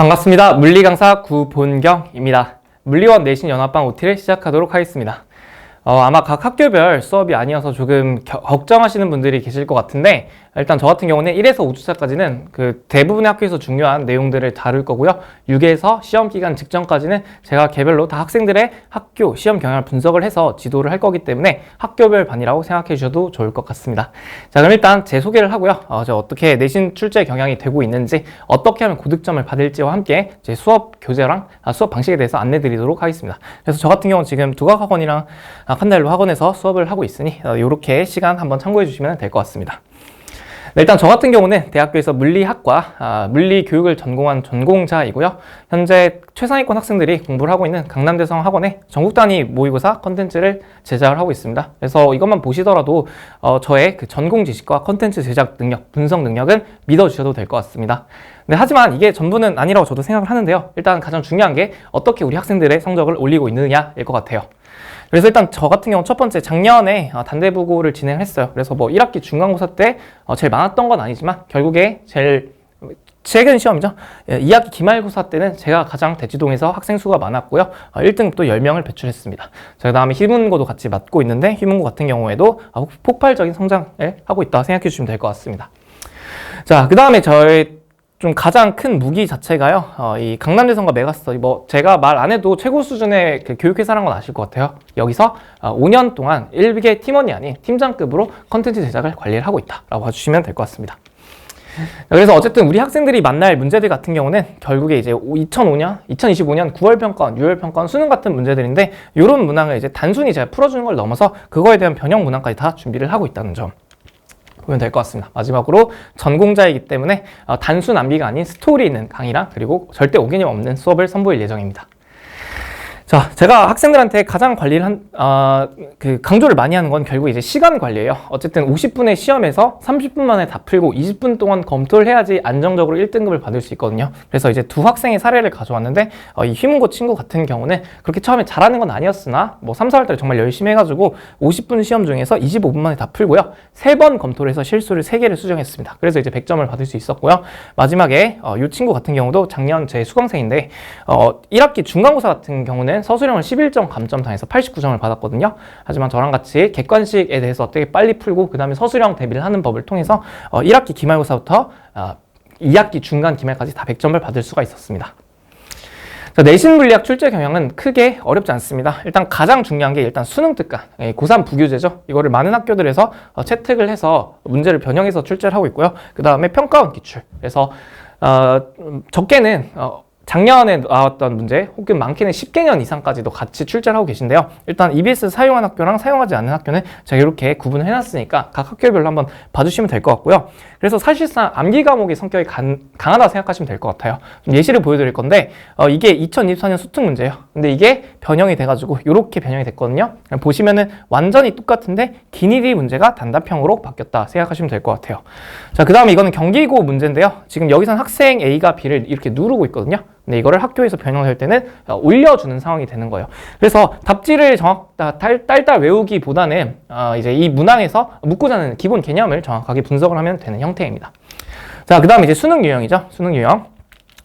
반갑습니다. 물리 강사 구본경입니다. 물리원 내신 연합방 OT를 시작하도록 하겠습니다. 어, 아마 각 학교별 수업이 아니어서 조금 겨- 걱정하시는 분들이 계실 것 같은데 일단 저 같은 경우는 1에서 5주차까지는 그 대부분의 학교에서 중요한 내용들을 다룰 거고요. 6에서 시험 기간 직전까지는 제가 개별로 다 학생들의 학교 시험 경향을 분석을 해서 지도를 할 거기 때문에 학교별 반이라고 생각해 주셔도 좋을 것 같습니다. 자, 그럼 일단 제 소개를 하고요. 어, 저 어떻게 내신 출제 경향이 되고 있는지, 어떻게 하면 고득점을 받을지와 함께 제 수업 교재랑 아, 수업 방식에 대해서 안내 드리도록 하겠습니다. 그래서 저 같은 경우는 지금 두각학원이랑 아, 칸달로 학원에서 수업을 하고 있으니 이렇게 시간 한번 참고해 주시면 될 것 같습니다. 네, 일단 저 같은 경우는 대학교에서 물리학과 아, 물리 교육을 전공한 전공자이고요. 현재 최상위권 학생들이 공부를 하고 있는 강남대성 학원에 전국 단위 모의고사 컨텐츠를 제작을 하고 있습니다. 그래서 이것만 보시더라도 어, 저의 그 전공 지식과 컨텐츠 제작 능력, 분석 능력은 믿어 주셔도 될 것 같습니다. 네, 하지만 이게 전부는 아니라고 저도 생각을 하는데요. 일단 가장 중요한 게 어떻게 우리 학생들의 성적을 올리고 있느냐일 것 같아요. 그래서 일단 저 같은 경우 첫 번째 작년에 어, 단대 부고를 진행했어요. 그래서 뭐 1학기 중간고사 때 어, 제일 많았던 건 아니지만 결국에 제일 최근 시험이죠. 예, 2학기 기말고사 때는 제가 가장 대치동에서 학생 수가 많았고요. 어, 1등급 또 10명을 배출했습니다. 자, 그 다음에 휘문고도 같이 맡고 있는데 휘문고 같은 경우에도 어, 폭발적인 성장을 하고 있다 생각해 주시면 될 것 같습니다. 자, 그 다음에 저의 좀 가장 큰 무기 자체가요. 어, 이 강남대성과 메가스터디 뭐 제가 말 안 해도 최고 수준의 그 교육회사라는 건 아실 것 같아요. 여기서 어, 5년 동안 1개 팀원이 아닌 팀장급으로 컨텐츠 제작을 관리를 하고 있다라고 봐주시면 될 것 같습니다. 그래서 어쨌든 우리 학생들이 만날 문제들 같은 경우는 결국에 이제 2005년, 2025년 9월 평가원, 6월 평가원 수능 같은 문제들인데 이런 문항을 이제 단순히 제가 풀어주는 걸 넘어서 그거에 대한 변형 문항까지 다 준비를 하고 있다는 점. 보면 될 것 같습니다. 마지막으로 전공자이기 때문에 어, 단순 암비가 아닌 스토리 있는 강의랑 그리고 절대 오개념 없는 수업을 선보일 예정입니다. 자, 제가 학생들한테 가장 관리를 한, 아, 그 강조를 많이 하는 건 결국 이제 시간 관리예요. 어쨌든 50분의 시험에서 30분 만에 다 풀고 20분 동안 검토를 해야지 안정적으로 1등급을 받을 수 있거든요. 그래서 이제 두 학생의 사례를 가져왔는데, 어, 이 휘문고 친구 같은 경우는 그렇게 처음에 잘하는 건 아니었으나, 뭐 3, 4월 달에 정말 열심히 해가지고 50분 시험 중에서 25분 만에 다 풀고요. 세 번 검토를 해서 실수를 3개를 수정했습니다. 그래서 이제 100점을 받을 수 있었고요. 마지막에, 어, 이 친구 같은 경우도 작년 제 수강생인데, 어, 1학기 중간고사 같은 경우는 서술형을 11점 감점 당해서 89점을 받았거든요. 하지만 저랑 같이 객관식에 대해서 어떻게 빨리 풀고 그 다음에 서술형 대비를 하는 법을 통해서 어, 1학기 기말고사부터 어, 2학기 중간 기말까지 다 100점을 받을 수가 있었습니다. 자, 내신 물리학 출제 경향은 크게 어렵지 않습니다. 일단 가장 중요한 게 일단 수능 특강, 예, 고3 부교재죠. 이거를 많은 학교들에서 어, 채택을 해서 문제를 변형해서 출제를 하고 있고요. 그 다음에 평가원 기출. 그래서 어, 음, 적게는 어, 작년에 나왔던 문제 혹은 많게는 10개년 이상까지도 같이 출제를 하고 계신데요. 일단 EBS 사용한 학교랑 사용하지 않는 학교는 제가 이렇게 구분을 해놨으니까 각 학교별로 한번 봐주시면 될 것 같고요. 그래서 사실상 암기 과목의 성격이 간, 강하다 생각하시면 될 것 같아요. 좀 예시를 보여드릴 건데 어, 이게 2024년 수특 문제예요. 근데 이게 변형이 돼가지고 이렇게 변형이 됐거든요. 보시면은 완전히 똑같은데 기니디 문제가 단답형으로 바뀌었다 생각하시면 될 것 같아요. 자, 그 다음에 이거는 경기고 문제인데요. 지금 여기선 학생 A가 B를 이렇게 누르고 있거든요. 근데 이거를 학교에서 변형할 때는 어, 올려주는 상황이 되는 거예요. 그래서 답지를 정확 딸딸 외우기보다는 어, 이제 이 문항에서 묻고자 는 기본 개념을 정확하게 분석을 하면 되는 형태입니다. 자, 그 다음에 이제 수능 유형이죠. 수능 유형.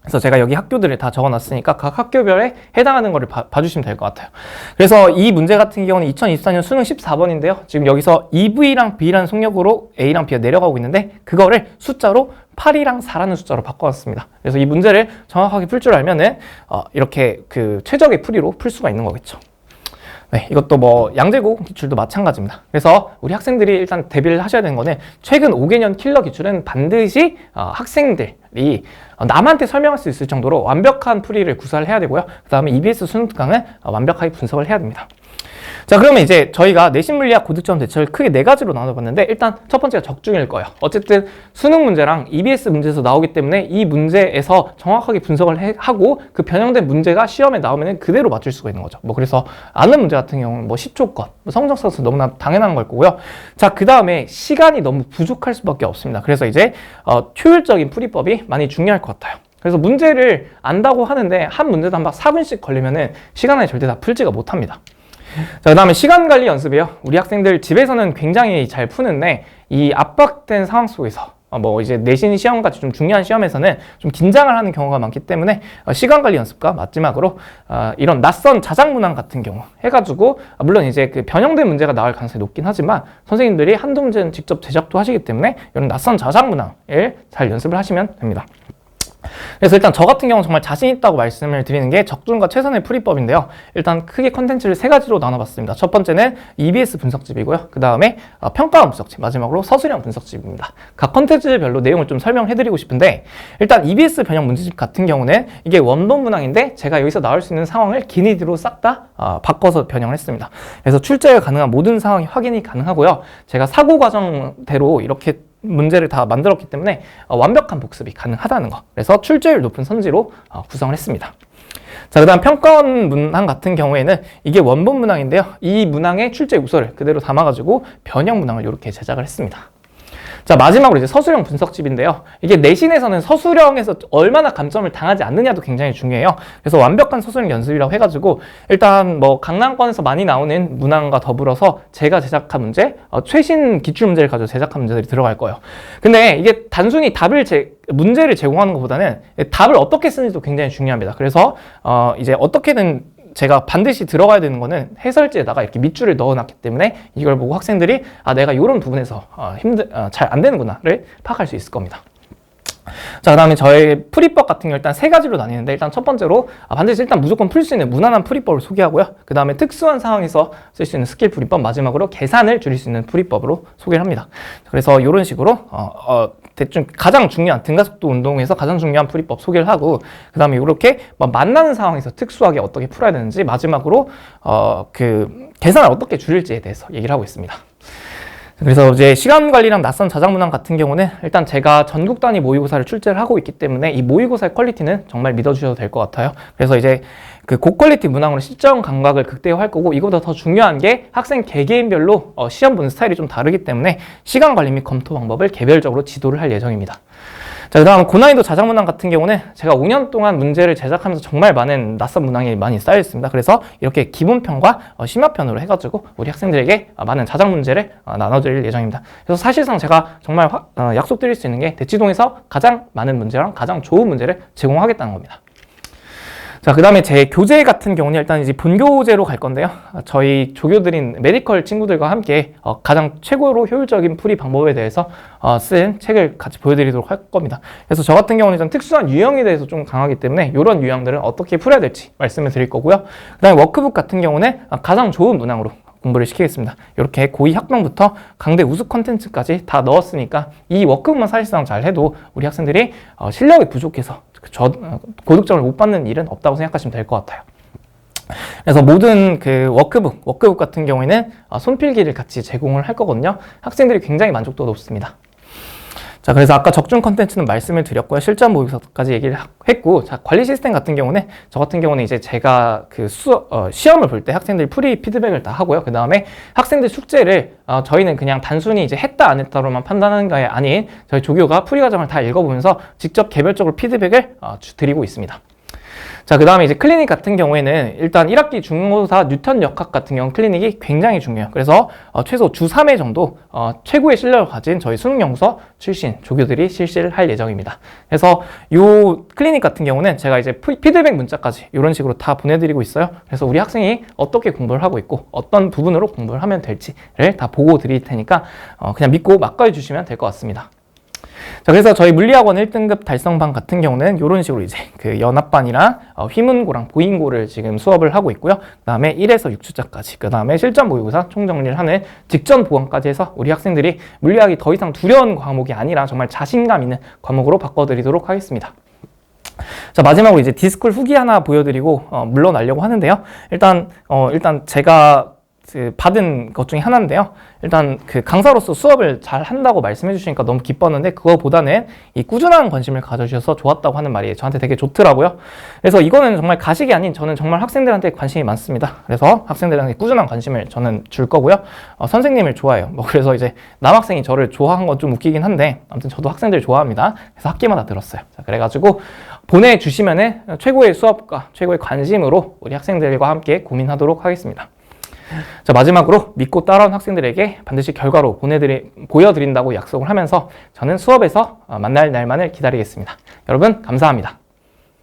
그래서 제가 여기 학교들을 다 적어놨으니까 각 학교별에 해당하는 거를 봐, 봐주시면 될 것 같아요. 그래서 이 문제 같은 경우는 2024년 수능 14번인데요. 지금 여기서 EV랑 B라는 속력으로 A랑 B가 내려가고 있는데 그거를 숫자로 8이랑 4라는 숫자로 바꿔왔습니다. 그래서 이 문제를 정확하게 풀 줄 알면은 어, 이렇게 그 최적의 풀이로 풀 수가 있는 거겠죠. 네, 이것도 뭐 양재고 기출도 마찬가지입니다. 그래서 우리 학생들이 일단 대비를 하셔야 되는 거는 최근 5개년 킬러 기출은 반드시 어, 학생들이 어, 남한테 설명할 수 있을 정도로 완벽한 풀이를 구사를 해야 되고요. 그 다음에 EBS 수능 특강은 어, 완벽하게 분석을 해야 됩니다. 자, 그러면 이제 저희가 내신 물리학 고득점 대처를 크게 네 가지로 나눠봤는데 일단 첫 번째가 적중일 거예요. 어쨌든 수능 문제랑 EBS 문제에서 나오기 때문에 이 문제에서 정확하게 분석을 해- 하고 그 변형된 문제가 시험에 나오면 그대로 맞출 수가 있는 거죠. 뭐 그래서 아는 문제 같은 경우는 뭐 10초 것, 뭐 성적서서 너무나 당연한 걸 거고요. 자, 그 다음에 시간이 너무 부족할 수밖에 없습니다. 그래서 이제 어, 효율적인 풀이법이 많이 중요할 것 같아요. 그래서 문제를 안다고 하는데 한한번 4분씩 걸리면은 시간 안에 절대 다 풀지가 못합니다. 자, 그 다음에 시간 관리 연습이요. 우리 학생들 집에서는 굉장히 잘 푸는데 이 압박된 상황 속에서 어, 뭐 이제 내신 시험 같이 좀 중요한 시험에서는 좀 긴장을 하는 경우가 많기 때문에 어, 시간 관리 연습과 마지막으로 어, 이런 낯선 자작 문항 같은 경우 해가지고 아, 물론 이제 그 변형된 문제가 나올 가능성이 높긴 하지만 선생님들이 한두 문제는 직접 제작도 하시기 때문에 이런 낯선 자작 문항을 잘 연습을 하시면 됩니다. 그래서 일단 저 같은 경우는 정말 자신 있다고 말씀을 드리는 게 적중과 최선의 풀이법인데요. 일단 크게 컨텐츠를 세 가지로 나눠봤습니다. 첫 번째는 EBS 분석집이고요. 그 다음에 어, 평가원 분석집, 마지막으로 서술형 분석집입니다. 각 컨텐츠별로 내용을 좀 설명해드리고 싶은데 일단 EBS 변형 문제집 같은 경우는 이게 원본 문항인데 제가 여기서 나올 수 있는 상황을 기니드로 싹다 어, 바꿔서 변형을 했습니다. 그래서 출제가 가능한 모든 상황이 확인이 가능하고요. 제가 사고 과정대로 이렇게 문제를 다 만들었기 때문에 어, 완벽한 복습이 가능하다는 거. 그래서 출제율 높은 선지로 어, 구성을 했습니다. 자, 그 다음 평가원 문항 같은 경우에는 이게 원본 문항인데요. 이 문항의 출제 요소를 그대로 담아가지고 변형 문항을 이렇게 제작을 했습니다. 자, 마지막으로 이제 서술형 분석집인데요. 이게 내신에서는 서술형에서 얼마나 감점을 당하지 않느냐도 굉장히 중요해요. 그래서 완벽한 서술형 연습이라고 해가지고 일단 뭐 강남권에서 많이 나오는 문항과 더불어서 제가 제작한 문제, 어, 최신 기출 문제를 가지고 제작한 문제들이 들어갈 거예요. 근데 이게 단순히 답을 제, 문제를 제공하는 것보다는 답을 어떻게 쓰는지도 굉장히 중요합니다. 그래서 어, 이제 어떻게든 제가 반드시 들어가야 되는 거는 해설지에다가 이렇게 밑줄을 넣어놨기 때문에 이걸 보고 학생들이 아 내가 이런 부분에서 어, 힘들 어, 잘안 되는구나를 파악할 수 있을 겁니다. 자, 그 다음에 저의 풀이법 같은 경우 일단 세 가지로 나뉘는데 일단 첫 번째로 아, 반드시 일단 무조건 풀 수 있는 무난한 풀이법을 소개하고요. 그 다음에 특수한 상황에서 쓸 수 있는 스킬 풀이법 마지막으로 계산을 줄일 수 있는 풀이법으로 소개를 합니다. 그래서 이런 식으로 어, 어, 대충 가장 중요한 등가속도 운동에서 가장 중요한 풀이법 소개를 하고 그 다음에 이렇게 만나는 상황에서 특수하게 어떻게 풀어야 되는지 마지막으로 어, 그 계산을 어떻게 줄일지에 대해서 얘기를 하고 있습니다. 그래서 이제 시간 관리랑 낯선 자작 문항 같은 경우는 일단 제가 전국 단위 모의고사를 출제를 하고 있기 때문에 이 모의고사의 퀄리티는 정말 믿어주셔도 될 것 같아요. 그래서 이제 그 고퀄리티 문항으로 실전 감각을 극대화할 거고 이거보다 더 중요한 게 학생 개개인별로 어 시험 보는 스타일이 좀 다르기 때문에 시간 관리 및 검토 방법을 개별적으로 지도를 할 예정입니다. 자, 그 다음 고난이도 자작 문항 같은 경우는 제가 5년 동안 문제를 제작하면서 정말 많은 낯선 문항이 많이 쌓여 있습니다. 그래서 이렇게 기본편과 어, 심화편으로 해가지고 우리 학생들에게 어, 많은 자작 문제를 어, 나눠드릴 예정입니다. 그래서 사실상 제가 정말 약속드릴 수 있는 게 대치동에서 가장 많은 문제랑 가장 좋은 문제를 제공하겠다는 겁니다. 자, 그 다음에 제 교재 같은 경우는 일단 이제 본교재로 갈 건데요. 저희 조교들인 메디컬 친구들과 함께 어, 가장 최고로 효율적인 풀이 방법에 대해서 어, 쓴 책을 같이 보여드리도록 할 겁니다. 그래서 저 같은 경우는 좀 특수한 유형에 대해서 좀 강하기 때문에 이런 유형들은 어떻게 풀어야 될지 말씀을 드릴 거고요. 그 다음에 워크북 같은 경우는 가장 좋은 문항으로 공부를 시키겠습니다. 이렇게 고2 학병부터 강대 우수 컨텐츠까지 다 넣었으니까 이 워크북만 사실상 잘 해도 우리 학생들이 어, 실력이 부족해서 저, 고득점을 못 받는 일은 없다고 생각하시면 될 것 같아요. 그래서 모든 그 워크북, 워크북 같은 경우에는 어, 손필기를 같이 제공을 할 거거든요. 학생들이 굉장히 만족도가 높습니다. 자, 그래서 아까 적중 컨텐츠는 말씀을 드렸고요. 실전 모의고사까지 얘기를 했고, 자, 관리 시스템 같은 경우는, 저 같은 경우는 이제 제가 그 수, 어, 시험을 볼 때 학생들 프리 피드백을 다 하고요. 그 다음에 학생들 숙제를, 어, 저희는 그냥 단순히 이제 했다 안 했다로만 판단하는 게 아닌, 저희 조교가 프리 과정을 다 읽어보면서 직접 개별적으로 피드백을 어, 드리고 있습니다. 자, 그 다음에 이제 클리닉 같은 경우에는 일단 1학기 중고사 뉴턴 역학 같은 경우 클리닉이 굉장히 중요해요. 그래서 어, 최소 주 3회 정도 어, 최고의 실력을 가진 저희 수능 연구소 출신 조교들이 실시를 할 예정입니다. 그래서 요 클리닉 같은 경우는 제가 이제 피드백 문자까지 이런 식으로 다 보내드리고 있어요. 그래서 우리 학생이 어떻게 공부를 하고 있고 어떤 부분으로 공부를 하면 될지를 다 보고 드릴 테니까 어, 그냥 믿고 맡겨 주시면 될 것 같습니다. 자, 그래서 저희 물리학원 1등급 달성반 같은 경우는 이런 식으로 이제 그 연합반이랑 어, 휘문고랑 보인고를 지금 수업을 하고 있고요. 그 다음에 1에서 6주짜까지, 그 다음에 실전 모의고사 총정리를 하는 직전 보완까지 해서 우리 학생들이 물리학이 더 이상 두려운 과목이 아니라 정말 자신감 있는 과목으로 바꿔드리도록 하겠습니다. 자 마지막으로 이제 디스쿨 후기 하나 보여드리고 어, 물러나려고 하는데요. 일단 어, 일단 제가 그 받은 것 중에 하나인데요. 일단 그 강사로서 수업을 잘 한다고 말씀해 주시니까 너무 기뻤는데 그거보다는 이 꾸준한 관심을 가져주셔서 좋았다고 하는 말이 저한테 되게 좋더라고요. 그래서 이거는 정말 가식이 아닌 저는 정말 학생들한테 관심이 많습니다. 그래서 학생들한테 꾸준한 관심을 저는 줄 거고요. 어, 선생님을 좋아해요. 뭐 그래서 이제 남학생이 저를 좋아한 건 좀 웃기긴 한데 아무튼 저도 학생들 좋아합니다. 그래서 학기마다 들었어요. 자, 그래가지고 보내주시면은 최고의 수업과 최고의 관심으로 우리 학생들과 함께 고민하도록 하겠습니다. 자, 마지막으로 믿고 따라온 학생들에게 반드시 결과로 보내드리, 보여드린다고 약속을 하면서 저는 수업에서 어, 만날 날만을 기다리겠습니다. 여러분, 감사합니다.